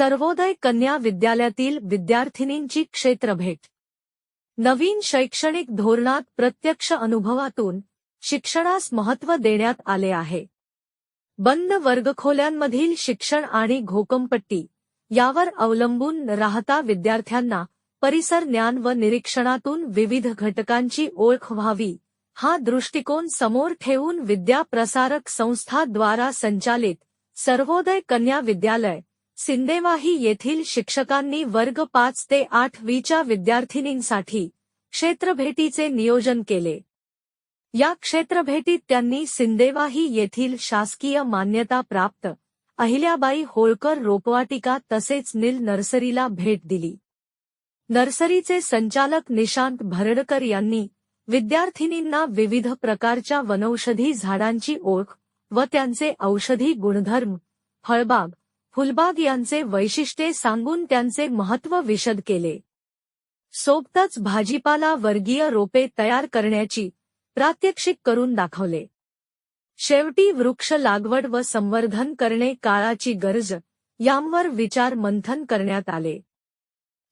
सर्वोदय कन्या विद्यालयातील विद्यार्थिनींची क्षेत्रभेट. नवीन शैक्षणिक धोरणात प्रत्यक्ष अनुभवातून शिक्षणास महत्त्व देण्यात आले आहे. बंद वर्गखोल्यांमधील शिक्षण आणि घोकंपट्टी यावर अवलंबून राहता विद्यार्थ्यांना परिसर ज्ञान व निरीक्षणातून विविध घटकांची ओळख व्हावी हा दृष्टिकोन समोर ठेवून विद्या प्रसारक संस्थाद्वारा संचालित सर्वोदय कन्या विद्यालय सिंदेवाही येथील शिक्षकांनी वर्ग पाच ते आठवीच्या विद्यार्थिनींसाठी क्षेत्रभेटीचे नियोजन केले. या क्षेत्रभेटीत त्यांनी सिंदेवाही येथील शासकीय मान्यता प्राप्त अहिल्याबाई होळकर रोपवाटिका तसेच नील नर्सरीला भेट दिली. नर्सरीचे संचालक निशांत भरडकर यांनी विद्यार्थिनींना विविध प्रकारच्या वनौषधी झाडांची ओळख व त्यांचे औषधी गुणधर्म फळबाग फुलबाग यांचे वैशिष्ट्ये सांगून त्यांचे महत्त्व विशद केले. सोबतच भाजीपाला वर्गीय रोपे तयार करण्याची प्रात्यक्षिक करून दाखवले. शेवटी वृक्ष लागवड व संवर्धन करणे काळाची गरज यांवर विचार मंथन करण्यात आले.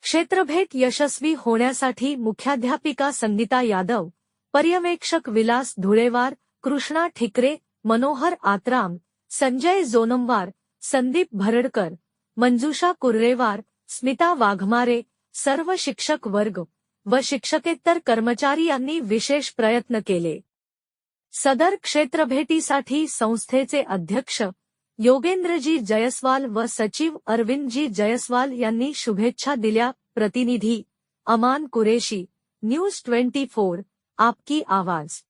क्षेत्रभेट यशस्वी होण्यासाठी मुख्याध्यापिका संगीता यादव पर्यवेक्षक विलास धुळेवार कृष्णा ठिकरे मनोहर आत्राम संजय जोनमवार संदीप भरडकर मंजुषा कुर्रेवार स्मिता वाघमारे सर्व शिक्षक वर्ग व शिक्षकेतर कर्मचारी यांनी विशेष प्रयत्न केले. सदर क्षेत्रभेटीसाठी संस्थेचे अध्यक्ष योगेंद्रजी जयस्वाल व सचिव अरविंदजी जयस्वाल यांनी शुभेच्छा दिल्या. प्रतिनिधी Aman Qureshi news twenty four आपकी आवाज.